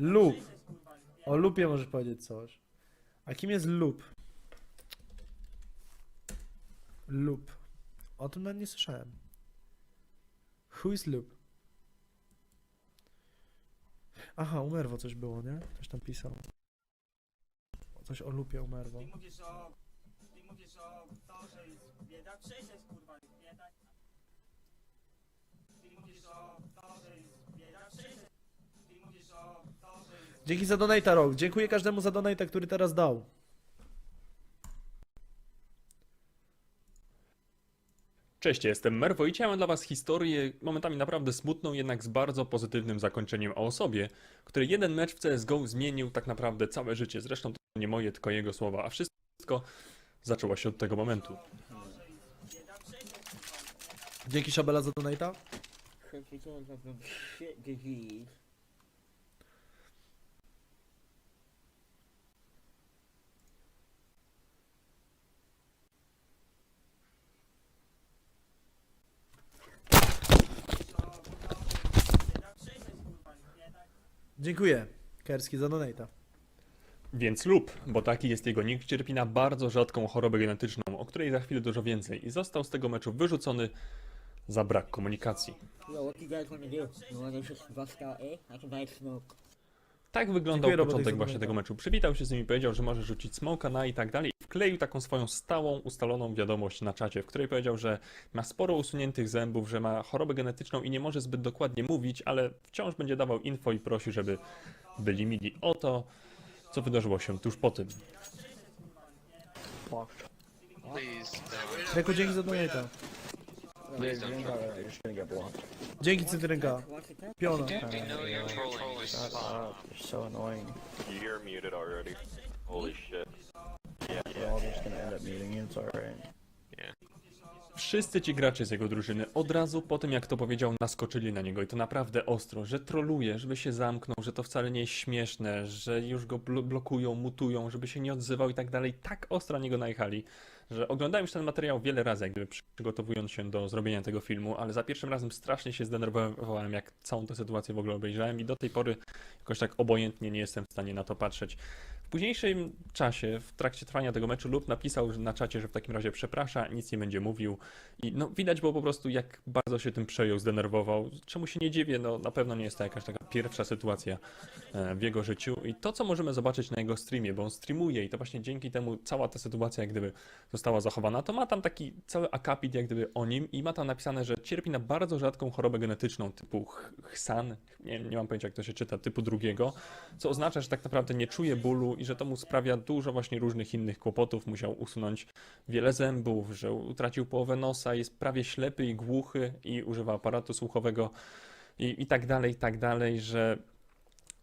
Lub. O lupie możesz powiedzieć coś. A kim jest lub? Lub. O tym nawet nie słyszałem. Who is lub? Aha, u Merwo coś było, nie? Ktoś tam pisał. Coś o lupie u Merwo. Ty mówisz o... Ty mówisz o to, że jest bieda? Przecież jest kurwa bieda. Ty mówisz o to, że jest bieda? Przecież jest... Ty mówisz o to, że jest... Dzięki za donata, Rok. Dziękuję każdemu za donata, który teraz dał. Cześć, jestem Merwo i mam dla Was historię momentami naprawdę smutną, jednak z bardzo pozytywnym zakończeniem o osobie, której jeden mecz w CSGO zmienił tak naprawdę całe życie. Zresztą to nie moje, tylko jego słowa, a wszystko zaczęło się od tego momentu. Dzięki Szabela za donata. because of a shit disease. Dziękuję. Kerski za donata. Więc lub, bo taki jest jego nick, cierpi na bardzo rzadką chorobę genetyczną, o której za chwilę dużo więcej i został z tego meczu wyrzucony za brak komunikacji. Yo, what you guys wanna do? You wanna just bust out, eh? I can buy smoke. Tak wyglądał Dziękuję, początek właśnie tego meczu. Przywitał się z nimi, powiedział, że może rzucić smoka na i tak dalej. I wkleił taką swoją stałą, ustaloną wiadomość na czacie, w której powiedział, że ma sporo usuniętych zębów, że ma chorobę genetyczną i nie może zbyt dokładnie mówić, ale wciąż będzie dawał info i prosił, żeby byli mili o to, co wydarzyło się tuż po tym. Please. Reko, dzięki za donata. Please don't. You're just gonna get blocked. Dzięki Cytrynka. Piona. Dude, you know you're trolling this Shut spot. up. You're so annoying. You're muted already. Holy shit. We're all just gonna end up muting you. It's alright. Wszyscy ci gracze z jego drużyny od razu po tym, jak to powiedział, naskoczyli na niego i to naprawdę ostro, że troluje, żeby się zamknął, że to wcale nie jest śmieszne, że już go blo blokują, mutują, żeby się nie odzywał i tak dalej. Tak ostro na niego najechali, że oglądałem już ten materiał wiele razy, jak przygotowując się do zrobienia tego filmu, ale za pierwszym razem strasznie się zdenerwowałem, jak całą tę sytuację w ogóle obejrzałem i do tej pory jakoś tak obojętnie nie jestem w stanie na to patrzeć. W późniejszym czasie, w trakcie trwania tego meczu, lub napisał na czacie, że w takim razie przeprasza, nic nie będzie mówił. I no, widać było po prostu, jak bardzo się tym przejął, zdenerwował. Czemu się nie dziwię? No, na pewno nie jest to jakaś taka pierwsza sytuacja e, w jego życiu. I to, co możemy zobaczyć na jego streamie, bo on streamuje i to właśnie dzięki temu cała ta sytuacja, jak gdyby została zachowana, to ma tam taki cały akapit, jak gdyby o nim i ma tam napisane, że cierpi na bardzo rzadką chorobę genetyczną typu ch- chsan, nie, nie mam pojęcia, jak to się czyta, typu drugiego, co oznacza, że tak naprawdę nie czuje bólu i że to mu sprawia dużo właśnie różnych innych kłopotów. Musiał usunąć wiele zębów, że utracił połowę nosa, jest prawie ślepy i głuchy i używa aparatu słuchowego i, i tak dalej, i tak dalej, że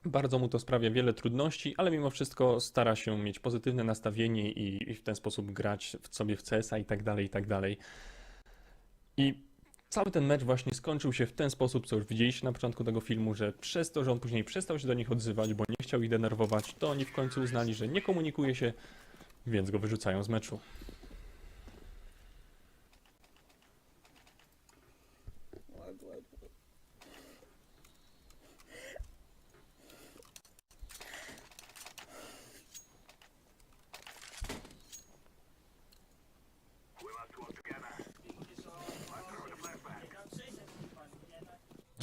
bardzo mu to sprawia wiele trudności, ale mimo wszystko stara się mieć pozytywne nastawienie i, i w ten sposób grać w sobie w CS-a i tak dalej, i tak dalej. I cały ten mecz właśnie skończył się w ten sposób, co już widzieliście na początku tego filmu, że przez to, że on później przestał się do nich odzywać, bo nie chciał ich denerwować, to oni w końcu uznali, że nie komunikuje się, więc go wyrzucają z meczu.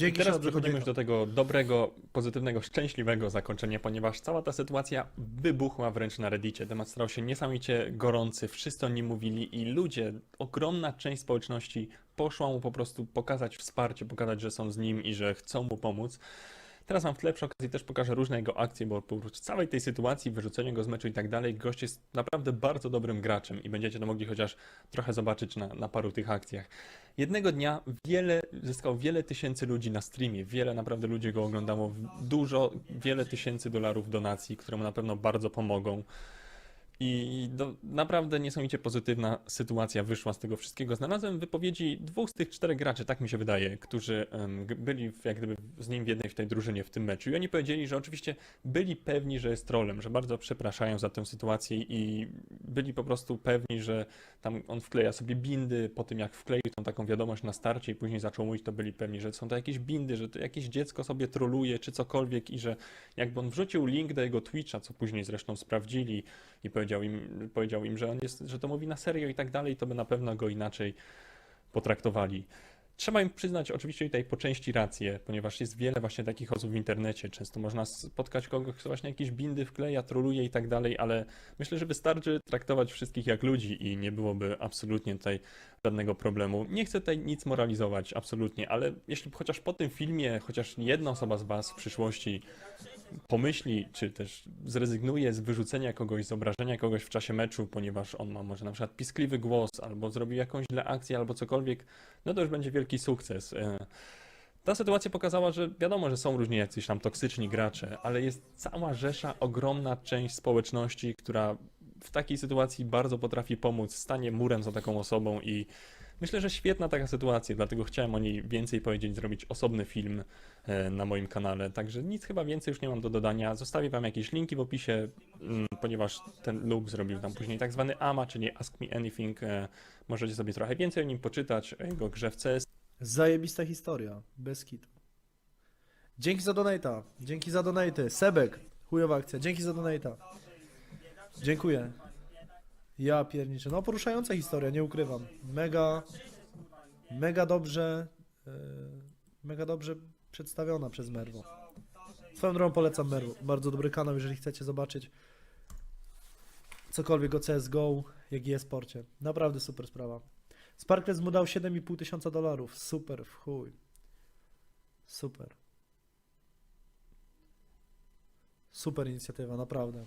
Dzięki Teraz przechodzimy już do tego dobrego, pozytywnego, szczęśliwego zakończenia, ponieważ cała ta sytuacja wybuchła wręcz na Reddicie. Temat stał się niesamowicie gorący, wszyscy o nim mówili i ludzie, ogromna część społeczności poszła mu po prostu pokazać wsparcie, pokazać, że są z nim i że chcą mu pomóc. Teraz wam w tle przy okazji też pokażę różne jego akcje, bo oprócz całej tej sytuacji, wyrzucenia go z meczu i tak dalej, gość jest naprawdę bardzo dobrym graczem i będziecie to mogli chociaż trochę zobaczyć na, na paru tych akcjach. Jednego dnia wiele, zyskał wiele tysięcy ludzi na streamie, wiele naprawdę ludzi go oglądało, dużo, wiele tysięcy dolarów donacji, które mu na pewno bardzo pomogą. I do, naprawdę niesamowicie pozytywna sytuacja wyszła z tego wszystkiego. Znalazłem wypowiedzi dwóch z tych czterech graczy, tak mi się wydaje, którzy byli w, jak gdyby z nim w jednej w tej drużynie w tym meczu. I oni powiedzieli, że oczywiście byli pewni, że jest trolem, że bardzo przepraszają za tę sytuację i byli po prostu pewni, że tam on wkleja sobie bindy, po tym jak wkleił tą taką wiadomość na starcie i później zaczął mówić, to byli pewni, że są to jakieś bindy, że to jakieś dziecko sobie troluje czy cokolwiek i że jakby on wrzucił link do jego Twitcha, co później zresztą sprawdzili i powiedział im, powiedział im, że on jest, że to mówi na serio i tak dalej, to by na pewno go inaczej potraktowali. Trzeba im przyznać oczywiście tutaj po części rację, ponieważ jest wiele właśnie takich osób w internecie. Często można spotkać kogoś, kto właśnie jakieś bindy wkleja, troluje i tak dalej, ale myślę, że wystarczy traktować wszystkich jak ludzi i nie byłoby absolutnie tutaj żadnego problemu. Nie chcę tutaj nic moralizować, absolutnie, ale jeśli chociaż po tym filmie, chociaż jedna osoba z Was w przyszłości pomyśli, czy też zrezygnuje z wyrzucenia kogoś, z obrażenia kogoś w czasie meczu, ponieważ on ma może na przykład piskliwy głos, albo zrobił jakąś źle akcję, albo cokolwiek, no to już będzie wielki sukces. E, Ta sytuacja pokazała, że wiadomo, że są różni jacyś tam toksyczni gracze, ale jest cała rzesza, ogromna część społeczności, która w takiej sytuacji bardzo potrafi pomóc, stanie murem za taką osobą i myślę, że świetna taka sytuacja, dlatego chciałem o niej więcej powiedzieć, zrobić osobny film e, na moim kanale. Także nic chyba więcej już nie mam do dodania. Zostawię wam jakieś linki w opisie, mm, ponieważ ten Luke zrobił tam później tak zwany AMA, czyli Ask Me Anything. E, Możecie sobie trochę więcej o nim poczytać, o jego grze w CS. Zajebista historia, bez kitu. Dzięki za donata, dzięki za donaty. Sebek, chujowa akcja, dzięki za donata. Dziękuję. Ja pierniczę. No poruszająca historia, nie ukrywam. Mega, mega dobrze, e, mega dobrze przedstawiona przez Merwo. Swoją drogą polecam Merwo. Bardzo dobry kanał, jeżeli chcecie zobaczyć cokolwiek o CSGO, jak i e-sporcie. Naprawdę super sprawa. Sparklec mu dał 7,5 tysiąca dolarów. Super, w chuj. Super. Super inicjatywa, naprawdę.